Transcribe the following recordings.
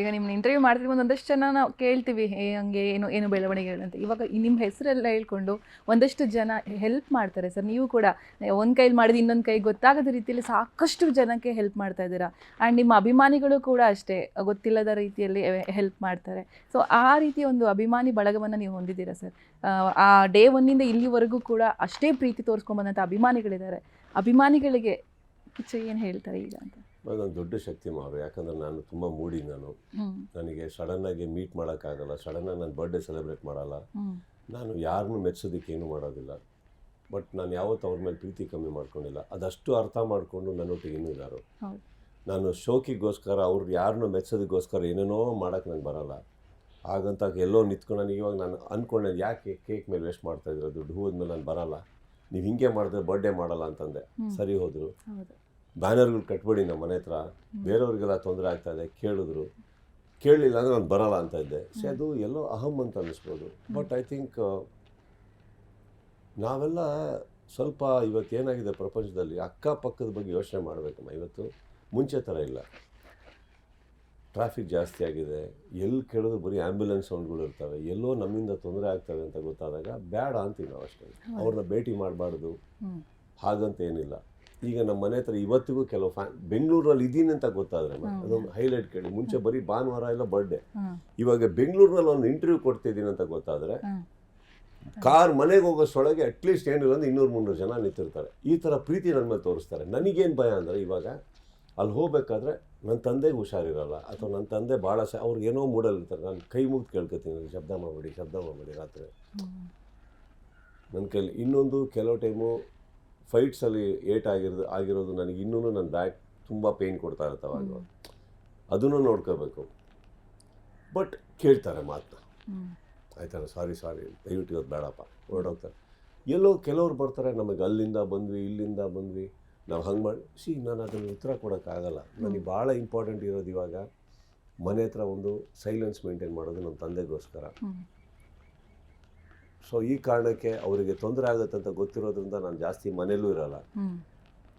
ಈಗ ನಿಮ್ಮನ್ನ ಇಂಟರ್ವ್ಯೂ ಮಾಡ್ತೀವಿ ಒಂದಷ್ಟು ಜನ ನಾವು ಕೇಳ್ತೀವಿ, ಏ, ಹಂಗೆ ಏನು ಏನು ಬೆಳವಣಿಗೆಗಳಂತ ಇವಾಗ ನಿಮ್ಮ ಹೆಸರೆಲ್ಲ ಹೇಳ್ಕೊಂಡು ಒಂದಷ್ಟು ಜನ ಹೆಲ್ಪ್ ಮಾಡ್ತಾರೆ ಸರ್. ನೀವು ಕೂಡ, ಒಂದು ಕೈಲಿ ಮಾಡಿದ ಇನ್ನೊಂದು ಕೈ ಗೊತ್ತಾಗದ ರೀತಿಯಲ್ಲಿ ಸಾಕಷ್ಟು ಜನಕ್ಕೆ ಹೆಲ್ಪ್ ಮಾಡ್ತಾ ಇದ್ದೀರಾ. ಆ್ಯಂಡ್ ನಿಮ್ಮ ಅಭಿಮಾನಿಗಳು ಕೂಡ ಅಷ್ಟೇ, ಗೊತ್ತಿಲ್ಲದ ರೀತಿಯಲ್ಲಿ ಹೆಲ್ಪ್ ಮಾಡ್ತಾರೆ. ಸೊ ಆ ರೀತಿಯ ಒಂದು ಅಭಿಮಾನಿ ಬಳಗವನ್ನು ನೀವು ಹೊಂದಿದ್ದೀರಾ ಸರ್? ಆ ಡೇ ಒನ್ನಿಂದ ಇಲ್ಲಿವರೆಗೂ ಕೂಡ ಅಷ್ಟೇ ಪ್ರೀತಿ ತೋರಿಸ್ಕೊಂಬಂದಂಥ ಅಭಿಮಾನಿಗಳಿದ್ದಾರೆ. ಅಭಿಮಾನಿಗಳಿಗೆ ಕಿಚ್ಚ ಏನು ಹೇಳ್ತಾರೆ ಈಗ ಅಂತ? ಅದೊಂದು ದೊಡ್ಡ ಶಕ್ತಿ ಮಾರು ಯಾಕಂದ್ರೆ ನಾನು ತುಂಬ ಮೂಡಿ ನಾನು. ನನಗೆ ಸಡನ್ನಾಗಿ ಮೀಟ್ ಮಾಡೋಕ್ಕಾಗಲ್ಲ ಸಡನ್ನಾಗಿ ನಾನು ಬರ್ಡೇ ಸೆಲೆಬ್ರೇಟ್ ಮಾಡಲ್ಲ. ನಾನು ಯಾರನ್ನೂ ಮೆಚ್ಚೋದಕ್ಕೆ ಏನೂ ಮಾಡೋದಿಲ್ಲ. ಬಟ್ ನಾನು ಯಾವತ್ತೂ ಅವ್ರ ಮೇಲೆ ಪ್ರೀತಿ ಕಮ್ಮಿ ಮಾಡ್ಕೊಂಡಿಲ್ಲ. ಅದಷ್ಟು ಅರ್ಥ ಮಾಡಿಕೊಂಡು ನನ್ನೊಟ್ಟಿಗೆ ಇನ್ನೂ ಇದ್ದಾರೆ ನಾನು ಶೋಕಿಗೋಸ್ಕರ ಅವ್ರು ಯಾರನ್ನು ಮೆಚ್ಚೋದಕ್ಕೋಸ್ಕರ ಏನೇನೋ ಮಾಡೋಕ್ಕೆ ನಂಗೆ ಬರಲ್ಲ. ಹಾಗಂತ ಎಲ್ಲೋ ನಿಂತ್ಕೊಂಡು ನನಗೆ ಇವಾಗ ನಾನು ಅಂದ್ಕೊಂಡೆ ಯಾಕೆ ಕೇಕ್ ಮೇಲೆ ವೇಸ್ಟ್ ಮಾಡ್ತಾ ಇದ್ದೀರ? ದುಡ್ಡು ಹೋದ್ಮೇಲೆ ಮೇಲೆ ನಾನು ಬರಲ್ಲ. ನೀವು ಹಿಂಗೆ ಮಾಡಿದ್ರೆ ಬರ್ಡೇ ಮಾಡಲ್ಲ ಅಂತಂದೆ. ಸರಿ ಹೋದರು. ಹೌದು. ಬ್ಯಾನರ್ಗಳು ಕಟ್ಬೇಡಿ ನಮ್ಮ ಮನೆ ಹತ್ರ. ಬೇರೆಯವ್ರಿಗೆಲ್ಲ ತೊಂದರೆ ಆಗ್ತಾ ಇದೆ ಕೇಳಿದ್ರು. ಕೇಳಲಿಲ್ಲ ಅಂದರೆ ನಾನು ಬರಲ್ಲ ಅಂತ ಇದ್ದೆ. ಸೊ ಅದು ಎಲ್ಲೋ ಅಹಂ ಅಂತ ಅನ್ನಿಸ್ಬೋದು. ಬಟ್ ಐ ಥಿಂಕ್ ನಾವೆಲ್ಲ ಸ್ವಲ್ಪ ಇವತ್ತು ಏನಾಗಿದೆ ಪ್ರಪಂಚದಲ್ಲಿ ಅಕ್ಕಪಕ್ಕದ ಬಗ್ಗೆ ಯೋಚನೆ ಮಾಡಬೇಕಮ್ಮ ಇವತ್ತು. ಮುಂಚೆ ಥರ ಇಲ್ಲ. ಟ್ರಾಫಿಕ್ ಜಾಸ್ತಿ ಆಗಿದೆ. ಎಲ್ಲಿ ಕೇಳಿದ್ರು ಬರೀ ಆ್ಯಂಬುಲೆನ್ಸ್ ಸೌಂಡ್ಗಳು ಇರ್ತವೆ. ಎಲ್ಲೋ ನಮ್ಮಿಂದ ತೊಂದರೆ ಆಗ್ತವೆ ಅಂತ ಗೊತ್ತಾದಾಗ ಬೇಡ ಅಂತೀವಿ ನಾವು ಅಷ್ಟೇ ಅವ್ರನ್ನ ಭೇಟಿ ಮಾಡಬಾರ್ದು. ಹಾಗಂತ ಏನಿಲ್ಲ. ಈಗ ನಮ್ಮ ಮನೆ ಹತ್ರ ಇವತ್ತಿಗೂ ಕೆಲವು ಫ್ಯಾನ್ ಬೆಂಗಳೂರಲ್ಲಿ ಇದ್ದೀನಿ ಅಂತ ಗೊತ್ತಾದ್ರೆ ಅದೊಂದು ಹೈಲೈಟ್ ಕೇಳಿ. ಮುಂಚೆ ಬರೀ ಭಾನುವಾರ ಎಲ್ಲ ಬರ್ಡೇ ಇವಾಗ ಬೆಂಗಳೂರಿನಲ್ಲಿ ಒಂದು ಇಂಟರ್ವ್ಯೂ ಕೊಡ್ತಿದ್ದೀನಿ ಅಂತ ಗೊತ್ತಾದ್ರೆ ಕಾರ್ ಮನೆಗೆ ಹೋಗೋಷ್ಟೊಳಗೆ ಅಟ್ಲೀಸ್ಟ್ ಏನಿಲ್ಲ ಅಂದ್ರೆ ಇನ್ನೂರು ಮುನ್ನೂರು ಜನ ನಿಂತಿರ್ತಾರೆ. ಈ ಥರ ಪ್ರೀತಿ ನನ್ನ ಮೇಲೆ ತೋರಿಸ್ತಾರೆ. ನನಗೇನು ಭಯ ಅಂದರೆ ಇವಾಗ ಅಲ್ಲಿ ಹೋಗ್ಬೇಕಾದ್ರೆ ನನ್ನ ತಂದೆಗೆ ಹುಷಾರಿರಲ್ಲ ಅಥವಾ ನನ್ನ ತಂದೆ ಭಾಳ ಸ ಅವ್ರಿಗೆ ಏನೋ ಮೂಡಲ್ಲಿ ಇರ್ತಾರೆ. ನಾನು ಕೈ ಮುಗ್ದು ಕೇಳ್ಕೊತೀನಿ. ಶಬ್ದ ಮಾಡಬೇಡಿ ಶಬ್ದ ಮಾಡಬೇಡಿ ರಾತ್ರಿ. ನನ್ನ ಕೈಲಿ ಇನ್ನೊಂದು ಕೆಲವು ಟೈಮು ಫೈಟ್ಸಲ್ಲಿ ಏಟ್ ಆಗಿರೋದು ಆಗಿರೋದು ನನಗೆ ಇನ್ನೂ ನನ್ನ ಬ್ಯಾಕ್ ತುಂಬ ಪೇಯ್ನ್ ಕೊಡ್ತಾ ಇರುತ್ತೆ ಅವಾಗ. ಅದನ್ನು ನೋಡ್ಕೋಬೇಕು. ಬಟ್ ಕೇಳ್ತಾರೆ ಮಾತನ್ನ ಆಯ್ತಾರೆ ಸಾರಿ ಸಾರಿ ದಯವಿಟ್ಟು ಇವತ್ತು ಬೇಡಪ್ಪ. ಹೊರಡೋಗ್ತಾರೆ ಎಲ್ಲೋ ಕೆಲವ್ರು ಬರ್ತಾರೆ ನಮಗೆ ಅಲ್ಲಿಂದ ಬಂದ್ವಿ ಇಲ್ಲಿಂದ ಬಂದ್ವಿ. ನಾವು ಹಂಗೆ ಮಾಡಿ ಸಿ ನಾನು ಅದನ್ನು ಉತ್ತರ ಕೊಡೋಕ್ಕಾಗಲ್ಲ ನನಗೆ ಭಾಳ ಇಂಪಾರ್ಟೆಂಟ್ ಇರೋದು ಇವಾಗ ಮನೆ ಹತ್ರ ಒಂದು ಸೈಲೆನ್ಸ್ ಮೇಂಟೈನ್ ಮಾಡೋದು ನಮ್ಮ ತಂದೆಗೋಸ್ಕರ. ಸೊ ಈ ಕಾರಣಕ್ಕೆ ಅವರಿಗೆ ತೊಂದರೆ ಆಗುತ್ತೆ ಅಂತ ಗೊತ್ತಿರೋದ್ರಿಂದ ನಾನು ಜಾಸ್ತಿ ಮನೇಲೂ ಇರಲ್ಲ.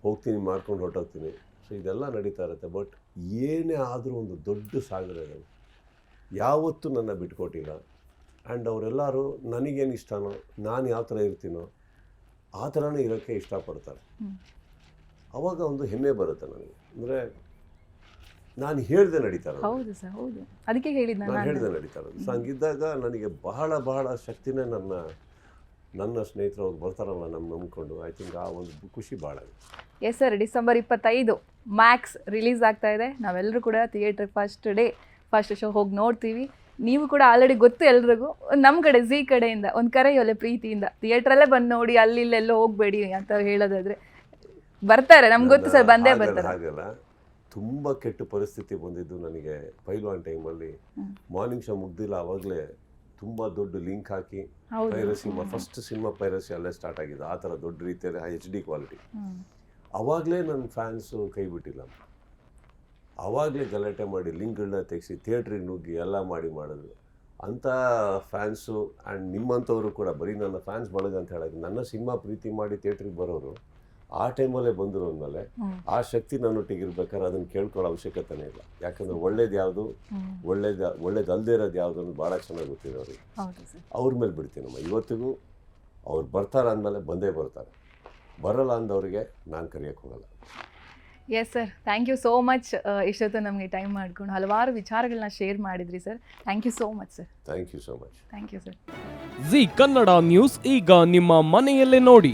ಹೋಗ್ತೀನಿ ಮಾಡ್ಕೊಂಡು ಹೊರಟೋಗ್ತೀನಿ. ಸೊ ಇದೆಲ್ಲ ನಡೀತಾ ಇರುತ್ತೆ. ಬಟ್ ಏನೇ ಆದರೂ ಒಂದು ದೊಡ್ಡ ಸಾಗರ ಇದೆ. ಯಾವತ್ತೂ ನನ್ನ ಬಿಟ್ಕೊಟ್ಟಿಲ್ಲ. ಆ್ಯಂಡ್ ಅವರೆಲ್ಲರೂ ನನಗೇನು ಇಷ್ಟನೋ ನಾನು ಯಾವ ಥರ ಇರ್ತೀನೋ ಆ ಥರನೇ ಇರೋಕ್ಕೆ ಇಷ್ಟಪಡ್ತಾರೆ. ಅವಾಗ ಒಂದು ಹೆಮ್ಮೆ ಬರುತ್ತೆ ನನಗೆ. ಅಂದರೆ ನಾನು ಹೇಳ್ದೆ ನಡೀತಾರೆ? ಹೌದು ಸರ್ ಹೌದು. ಅದಕ್ಕೆ ನಾನು ಹೇಳ್ದೆ ಸೊ ಹಂಗಿದ್ದಾಗ ನನಗೆ ಬಹಳ ಬಹಳ ಶಕ್ತಿನೇ ನನ್ನ ನನ್ನ ಸ್ನೇಹಿತರು ಅವ್ರು ಬರ್ತಾರಲ್ಲ ನಮ್ಮ ನಂಬ್ಕೊಂಡು ಐ ಥಿಂಕ್ ಆ ಒಂದು ಖುಷಿ ಭಾಳ ಇದೆ ಎಸ್ ಸರ್ ಡಿಸೆಂಬರ್ ಇಪ್ಪತ್ತೈದು ಮ್ಯಾಕ್ಸ್ ರಿಲೀಸ್ ಆಗ್ತಾ ಇದೆ. ನಾವೆಲ್ಲರೂ ಕೂಡ theatre first day first show ಹೋಗಿ ನೋಡ್ತೀವಿ. ನೀವು ಕೂಡ ಆಲ್ರೆಡಿ ಗೊತ್ತು ಎಲ್ರಿಗೂ ನಮ್ಮ ಕಡೆ ಝೀ ಕಡೆಯಿಂದ ಒಂದು ಕರೆಯೋಲೆ ಪ್ರೀತಿಯಿಂದ ಥಿಯೇಟ್ರಲ್ಲೇ ಬಂದು ನೋಡಿ ಅಲ್ಲಿ ಇಲ್ಲೆಲ್ಲೋ ಹೋಗಬೇಡಿ ಅಂತ ಹೇಳೋದಾದ್ರೆ ಬರ್ತಾರೆ. ನಮ್ಗೆ ಗೊತ್ತು ಸರ್ ಬಂದೇ ಬರ್ತಾರೆ. ಹಾಗಲ್ಲ. ತುಂಬ ಕೆಟ್ಟ ಪರಿಸ್ಥಿತಿ ಬಂದಿದ್ದು ನನಗೆ ಪೈಲ್ವಾನ್ ಟೈಮಲ್ಲಿ. ಮಾರ್ನಿಂಗ್ ಶೋ ಮುಗ್ದಿಲ್ಲ ಆವಾಗಲೇ ತುಂಬ ದೊಡ್ಡ ಲಿಂಕ್ ಹಾಕಿ ಪೈರಸಿ ಫಸ್ಟ್ ಸಿನಿಮಾ ಪೈರಸಿ ಅಲ್ಲೇ ಸ್ಟಾರ್ಟ್ ಆಗಿದೆ ಆ ಥರ ದೊಡ್ಡ ರೀತಿಯಲ್ಲಿ ಎಚ್ ಡಿ ಕ್ವಾಲಿಟಿ ಆವಾಗಲೇ ಅವಾಗಲೇ ನನ್ನ ಫ್ಯಾನ್ಸು ಕೈ ಬಿಟ್ಟಿಲ್ಲ. ಆವಾಗಲೇ ಗಲಾಟೆ ಮಾಡಿ ಲಿಂಕ್ಗಳನ್ನ ತೆಗೆಸಿ ಥಿಯೇಟ್ರಿಗೆ ನುಗ್ಗಿ ಎಲ್ಲ ಮಾಡಿ ಮಾಡಿದ್ರು. ಅಂಥ ಫ್ಯಾನ್ಸು ಆ್ಯಂಡ್ ನಿಮ್ಮಂಥವರು ಕೂಡ ಬರೀ ನನ್ನ ಫ್ಯಾನ್ಸ್ ಬಳಗ ಅಂತ ಹೇಳಿದ್ರು ನನ್ನ ಸಿನಿಮಾ ಪ್ರೀತಿ ಮಾಡಿ ಥಿಯೇಟ್ರಿಗೆ ಬರೋರು ಆ ಟೈಮಲ್ಲೇ ಬಂದರು ಅಂದಮೇಲೆ. ಆ ಶಕ್ತಿ ನನ್ನೊಟ್ಟಿಗೆ ಇರ್ಬೇಕಾದ್ರೆ ಅದನ್ನು ಕೇಳ್ಕೊಳ್ಳೋ ಅವಶ್ಯಕತೆನೇ ಇಲ್ಲ. ಯಾಕಂದ್ರೆ ಒಳ್ಳೇದು ಯಾವುದು. ಒಳ್ಳೇದು ಒಳ್ಳೇದು ಅಲ್ಲದೆ ಇರೋದು ಯಾವುದು ಅನ್ನೋದು ಭಾಳ ಚೆನ್ನಾಗಿ ಗೊತ್ತಿದೆ ಅವ್ರಿಗೆ. ಹೌದು ಸರ್. ಅವ್ರ ಮೇಲೆ ಬಿಡ್ತೀನಿ ನಮ್ಮ ಇವತ್ತಿಗೂ ಅವ್ರು ಬರ್ತಾರೆ ಅಂದಮೇಲೆ ಬಂದೇ ಬರ್ತಾರೆ. ಬರಲ್ಲ ಅಂದವ್ರಿಗೆ ನಾನು ಕರೆಯೋಕ್ಕೆ ಹೋಗಲ್ಲ. Yes sir thank you so much ಇಷ್ಟೊತ್ತು ನಮಗೆ ಟೈಮ್ ಮಾಡ್ಕೊಂಡು ಹಲವಾರು ವಿಚಾರಗಳನ್ನ ಶೇರ್ ಮಾಡಿದ್ರಿ sir thank you so much sir thank you so much thank you sir Zee Kannada news ಈಗ ನಿಮ್ಮ ಮನೆಯಲ್ಲೇ ನೋಡಿ.